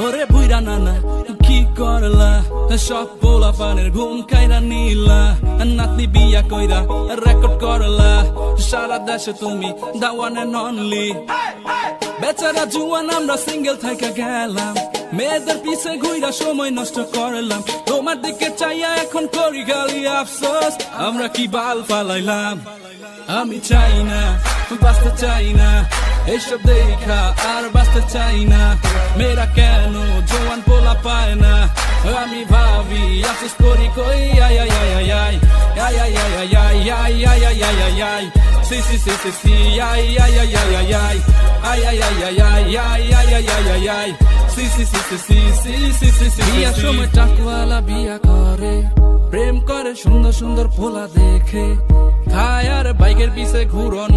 ওরে বুইরা নানা, কি করলা? সব পোলা পানের ঘুম খাইরা নিলা। নাতনি বিয়া কইরা রেকর্ড করলা। সারা দেশে তুমি দাওয়ানে ননলি। বেচারা জুয়ান, আমরা সিঙ্গেল থেকে গেলাম। মেয়েদের পিছে ঘুইরা সময় নষ্ট করলাম। তোমার দিকে চাইয়া এখন করি গালি আফসোস। আমরা কি বাল ফালাইলাম? আমি চাই না, বাঁচতে চাই না। এসব দেখা আর বাঁচতে চাই না মেয়েরা কেন জোয়ান পোলা পায় না আমি ভাবি আফসোস করি কই আই আই আই আই আই আই আই আই আই আই আই আই আই আই আই সি সি সি সি সি আই আই আই আই আই আই আই আই আই আই আই আই আই আই আই আই আই সি সি সি সি সি সি সি সি সি বিয়ার সময় টাকওয়ালা বিয়া করে প্রেম করে সুন্দর সুন্দর পোলা দেখে খায় আর বাইকের পিছে ঘুরন